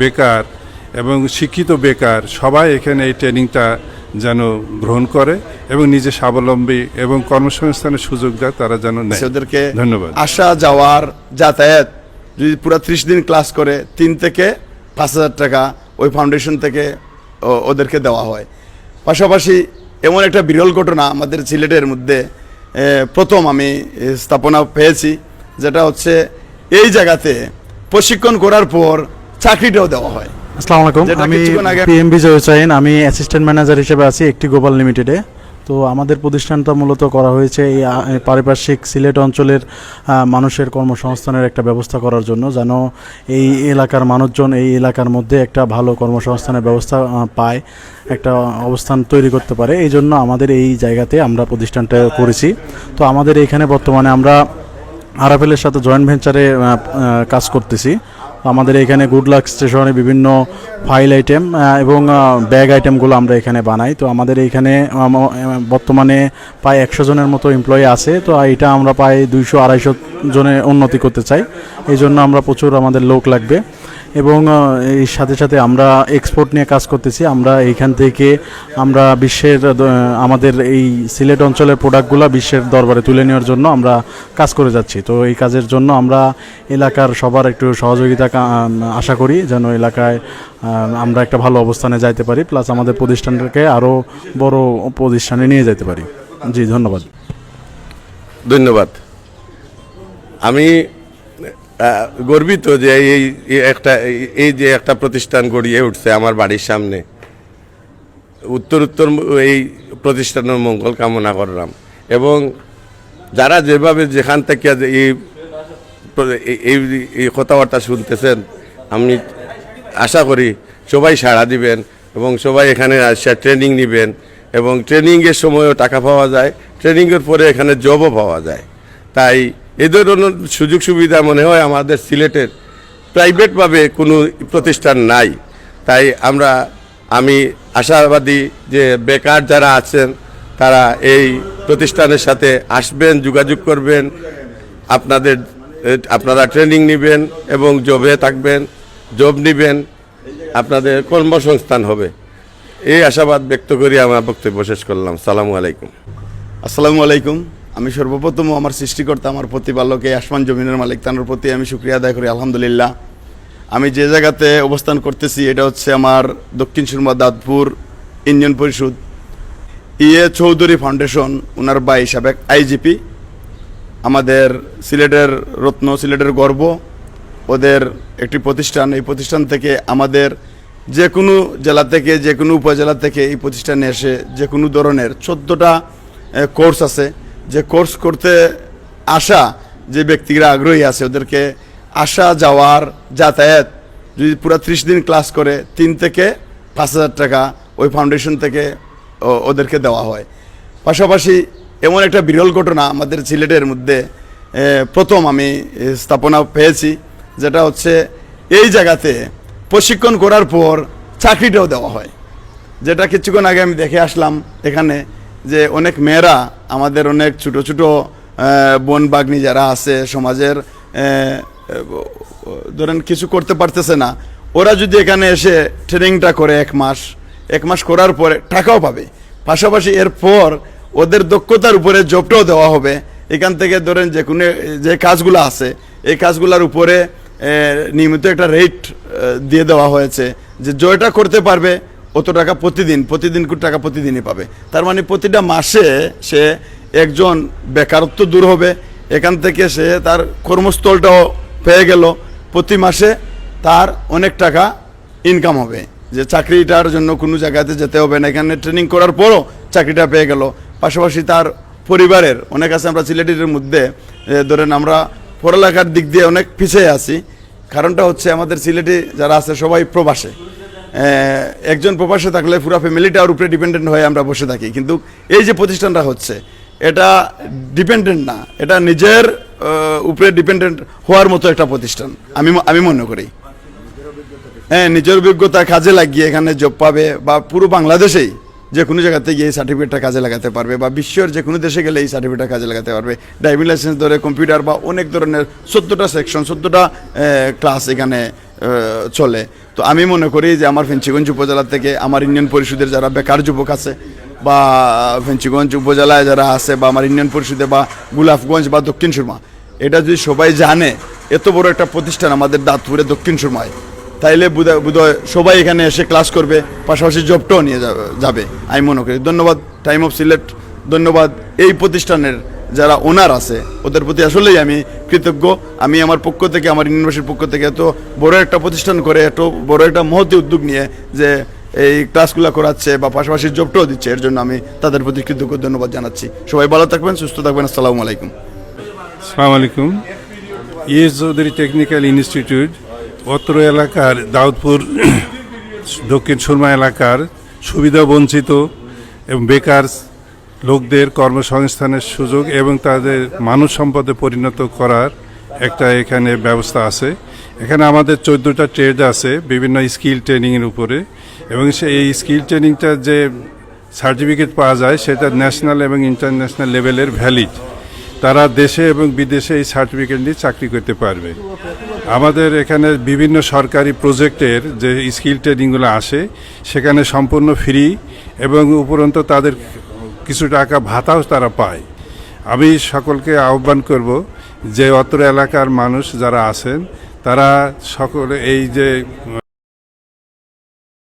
বেকার এবং শিক্ষিত বেকার সবাই এখানে এই ট্রেনিংটা যেন গ্রহণ করে এবং নিজে স্বাবলম্বী এবং কর্মসংস্থানের সুযোগ দেয় তারা যেন ওদেরকে ধন্যবাদ। আসা যাওয়ার যাতায়াত যদি পুরো ত্রিশ দিন ক্লাস করে তিন থেকে পাঁচ হাজার টাকা ওই ফাউন্ডেশন থেকে ওদেরকে দেওয়া হয়। পাশাপাশি এমন একটা বিরল ঘটনা আমাদের সিলেটের মধ্যে প্রথম আমি স্থাপনা পেয়েছি যেটা হচ্ছে এই জায়গাতে প্রশিক্ষণ করার পর চাকরিটাও দেওয়া হয়। আসসালামু আলাইকুম। আমি পিএম বিজয় হোসাইন। আমি অ্যাসিস্ট্যান্ট ম্যানেজার হিসেবে আছি একটি গ্লোবাল লিমিটেডে তো আমাদের প্রতিষ্ঠানটা মূলত করা হয়েছে এই পারিপার্শ্বিক সিলেট অঞ্চলের মানুষের কর্মসংস্থানের একটা ব্যবস্থা করার জন্য যেন এই এলাকার মানুষজন এই এলাকার মধ্যে একটা ভালো কর্মসংস্থানের ব্যবস্থা পায় একটা অবস্থান তৈরি করতে পারে। এই জন্য আমাদের এই জায়গাতে আমরা প্রতিষ্ঠানটা করেছি। তো আমাদের এখানে বর্তমানে আমরা আরাফেলের সাথে জয়েন্ট ভেঞ্চারে কাজ করতেছি। আমাদের এখানে গুড লাক স্টেশনে বিভিন্ন ফাইল আইটেম এবং ব্যাগ আইটেমগুলো আমরা এখানে বানাই। তো আমাদের এইখানে বর্তমানে প্রায় একশো জনের মতো এমপ্লয়ি আছে। তো এটা আমরা প্রায় দুইশো আড়াইশো জনে উন্নতি করতে চাই। এই জন্য আমরা প্রচুর আমাদের লোক লাগবে। এবং এর সাথে সাথে আমরা এক্সপোর্ট নিয়ে কাজ করতেছি। আমরা এইখান থেকে আমরা বিশ্বের আমাদের এই সিলেট অঞ্চলের প্রোডাক্টগুলো বিশ্বের দরবারে তুলে নেওয়ার জন্য আমরা কাজ করে যাচ্ছি। তো এই কাজের জন্য আমরা এলাকার সবার একটু সহযোগিতা আশা করি যেন এলাকায় আমরা একটা ভালো অবস্থানে যাইতে পারি। প্লাস আমাদের প্রতিষ্ঠানটাকে আরও বড় প্রতিষ্ঠানে নিয়ে যেতে পারি। জি, ধন্যবাদ। ধন্যবাদ। আমি গর্বিত যে এই একটা, এই- যে একটা প্রতিষ্ঠান গড়িয়ে উঠছে আমার বাড়ির সামনে। উত্তর উত্তর এই প্রতিষ্ঠানের মঙ্গল কামনা করলাম। এবং যারা যেভাবে যেখান থেকে এই এই কথাবার্তা শুনতেছেন, আমি আশা করি সবাই সাড়া দিবেন এবং সবাই এখানে আসে, ট্রেনিং নেবেন এবং ট্রেনিংয়ের সময়ও টাকা পাওয়া যায়, ট্রেনিংয়ের পরে এখানে জবও পাওয়া যায়। তাই এই ধরনের সুযোগ সুবিধা মনে হয় আমাদের সিলেটের প্রাইভেটভাবে কোনো প্রতিষ্ঠান নাই। তাই আমরা, আমি আশাবাদী যে বেকার যারা আছেন, তারা এই প্রতিষ্ঠানের সাথে আসবেন, যোগাযোগ করবেন, আপনাদের আপনারা ট্রেনিং নেবেন এবং জবে থাকবেন, জব নেবেন, আপনাদের কর্মসংস্থান হবে। এই আশাবাদ ব্যক্ত করি আমার বক্তব্য শেষ করলাম। সালামু আলাইকুম। আসসালামু আলাইকুম। আমি সর্বপ্রথম আমার সৃষ্টিকর্তা, আমার প্রতিপালক আসমান জমিনের মালিক তানোর প্রতি আমি শুক্রিয়া আদায় করি, আলহামদুলিল্লাহ। আমি যে জায়গাতে অবস্থান করতেছি, এটা হচ্ছে আমার দক্ষিণ সুরমা দাঁতপুর ইউনিয়ন পরিষদ। ইয়ে চৌধুরী ফাউন্ডেশন ওনার বাই সাবেক আইজিপি। আমাদের সিলেটের রত্ন, সিলেটের গর্ব, ওদের একটি প্রতিষ্ঠান। এই প্রতিষ্ঠান থেকে আমাদের যে কোনো জেলা থেকে যে কোনো উপজেলা থেকে এই প্রতিষ্ঠানে এসে যে কোনো ধরনের চোদ্দোটা কোর্স আছে। যে কোর্স করতে আসা যে ব্যক্তিরা আগ্রহী আছে, ওদেরকে আসা, যাওয়ার যাতায়াত যদি পুরো ত্রিশ দিন ক্লাস করে, তিন থেকে পাঁচ হাজার টাকা ওই ফাউন্ডেশন থেকে ওদেরকে দেওয়া হয়। পাশাপাশি এমন একটা বিরল ঘটনা আমাদের সিলেটের মধ্যে প্রথম আমি স্থাপনা পেয়েছি, যেটা হচ্ছে এই জায়গাতে প্রশিক্ষণ করার পর চাকরিটাও দেওয়া হয়। যেটা কিছুক্ষণ আগে আমি দেখে আসলাম এখানে যে অনেক মেয়েরা আমাদের অনেক ছোট ছোট বন বাগ্নি যারা আছে সমাজের ধরেন কিছু করতে পারতেছে না, ওরা যদি এখানে এসে ট্রেনিংটা করে এক মাস এক মাস করার পরে টাকাও পাবে। পাশাপাশি এরপর ওদের দক্ষতার উপরে জবটাও দেওয়া হবে। এখান থেকে ধরেন যে কোনো, যে কাজগুলো আছে, এই কাজগুলোর উপরে নিয়মিত একটা রেট দিয়ে দেওয়া হয়েছে। যে জয়টা করতে পারবে অত টাকা প্রতিদিন প্রতিদিন কোটি টাকা প্রতিদিনই পাবে। তার মানে প্রতিটা মাসে সে একজন বেকারত্ব দূর হবে। এখান থেকে সে তার কর্মস্থলটাও পেয়ে গেল। প্রতি মাসে তার অনেক টাকা ইনকাম হবে। যে চাকরিটার জন্য কোনো জায়গাতে যেতে হবে না। এখানে ট্রেনিং করার পরও চাকরিটা পেয়ে গেল। পাশাপাশি তার পরিবারের, অনেক আছে আমরা সিলেটের মধ্যে ধরেন আমরা পড়ালেখার দিক দিয়ে অনেক পিছিয়ে আছি। কারণটা হচ্ছে আমাদের সিলেটে যারা আছে সবাই প্রবাসে। একজন প্রবাসে থাকলে পুরো ফ্যামিলিটার উপরে ডিপেন্ডেন্ট হয়ে আমরা বসে থাকি। কিন্তু এই যে প্রতিষ্ঠানটা হচ্ছে, এটা ডিপেন্ডেন্ট না। এটা নিজের উপরে ডিপেন্ডেন্ট হওয়ার মতো একটা প্রতিষ্ঠান, আমি আমি মনে করি। হ্যাঁ নিজের অভিজ্ঞতা কাজে লাগিয়ে এখানে জব পাবে বা পুরো বাংলাদেশেই যে কোনো জায়গাতে গিয়ে এই সার্টিফিকেটটা কাজে লাগাতে পারবে বা বিশ্বের যে কোনো দেশে গেলে এই সার্টিফিকেটটা কাজে লাগাতে পারবে। ড্রাইভিং লাইসেন্স ধরে কম্পিউটার বা অনেক ধরনের চোদ্দোটা সেকশন চোদ্দোটা ক্লাস এখানে চলে। তো আমি মনে করি যে আমার ফেঞ্চিগঞ্জ উপজেলা থেকে আমার ইউনিয়ন পরিষদের যারা বেকার যুবক আছে বা ফেঞ্চিগঞ্জ উপজেলায় যারা আছে বা আমার ইউনিয়ন পরিষদে বা গুলাফগঞ্জ বা দক্ষিণ সুরমা, এটা যদি সবাই জানে, এত বড় একটা প্রতিষ্ঠান আমাদের দাঁতপুরে দক্ষিণ সুরমায়। তাইলে বোধহয় সবাই এখানে এসে ক্লাস করবে, পাশাপাশি জবটাও নিয়ে যাবে। আমি মনে করি। ধন্যবাদ টাইম অফ সিলেট ধন্যবাদ। এই প্রতিষ্ঠানের যারা ওনার আছে, ওদের প্রতি আসলেই আমি কৃতজ্ঞ। আমি আমার পক্ষ থেকে, আমার ইউনিভার্সিটির পক্ষ থেকে এত বড় একটা প্রতিষ্ঠান করে, এত বড় একটা মহতি উদ্যোগ নিয়ে যে এই ক্লাসগুলো করাচ্ছে বা পাশাপাশি জবটাও দিচ্ছে, এর জন্য আমি তাদের প্রতি কৃতজ্ঞ ধন্যবাদ জানাচ্ছি। সবাই ভালো থাকবেন, সুস্থ থাকবেন, আসসালামু আলাইকুম। সালাম আলাইকুম। ইএস চৌধুরী টেকনিক্যাল ইনস্টিটিউট অত্র এলাকার দাউদপুর, দক্ষিণ সুরমা এলাকার সুবিধা বঞ্চিত এবং বেকার লোকদের কর্মসংস্থানের সুযোগ এবং তাদের মানব সম্পদে পরিণত করার একটা এখানে ব্যবস্থা আছে। এখানে আমাদের চোদ্দোটা ট্রেড আছে, বিভিন্ন স্কিল ট্রেনিংয়ের উপরে। এবং এই স্কিল ট্রেনিংটা যে সার্টিফিকেট পাওয়া যায়, সেটা ন্যাশনাল এবং ইন্টারন্যাশনাল লেভেলের ভ্যালিড। তারা দেশে এবং বিদেশে এই সার্টিফিকেট নিয়ে চাকরি করতে পারবে। আমাদের এখানে বিভিন্ন সরকারি প্রজেক্টের যে স্কিল ট্রেনিংগুলো আসে, সেখানে সম্পূর্ণ ফ্রি এবং উপরন্ত তাদের কিছু টাকা ভাতাও তারা পায়। আমি সকলকে আহ্বান করব যে অত্র এলাকার মানুষ যারা আছেন, তারা সকলে এই যে